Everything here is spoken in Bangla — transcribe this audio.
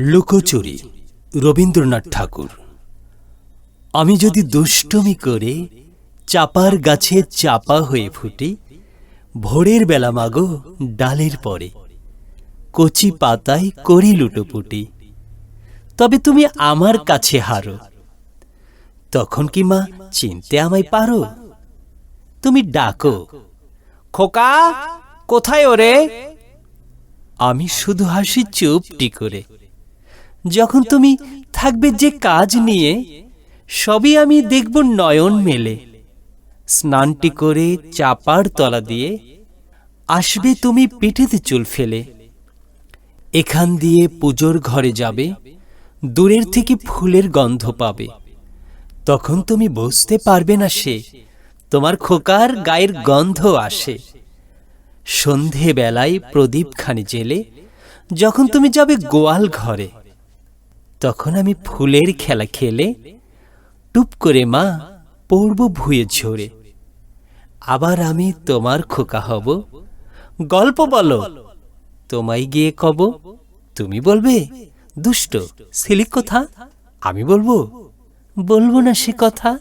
লুকোচুরি, রবীন্দ্রনাথ ঠাকুর। আমি যদি দুষ্টমি করে চাপার গাছে চাপা হয়ে ফুটি, ভোরের বেলা মাগো ডালের পরে, কচি পাতায় করি লুটোপুটি তবে তুমি আমার কাছে হারো। তখন কি মা চিনতে আমায় পারো? তুমি ডাকো, খোকা, কোথায় ওরে? আমি শুধু হাসি চুপটি করে যখন তুমি থাকবে যে কাজ নিয়ে সবই আমি দেখব নয়ন মেলে। স্নানটি করে চাপার তলা দিয়ে আসবে তুমি পিঠেতে চুল ফেলে। এখান দিয়ে পুজোর ঘরে যাবে দূরের থেকে ফুলের গন্ধ পাবে। তখন তুমি বুঝতে পারবে না সে তোমার খোকার গায়ের গন্ধ আসে। সন্ধে বেলায় প্রদীপখানি জেলে যখন তুমি যাবে গোয়াল ঘরে তখন আমি ফুলের খেলা খেলে টুপ করে মা পড়ব ভুয়ে ঝরে। আবার আমি তোমার খোকা হব। গল্প বলো। তোমায় গিয়ে কব, তুমি বলবে, দুষ্ট সিলিক কথা? আমি বলব বলব না সে কথা।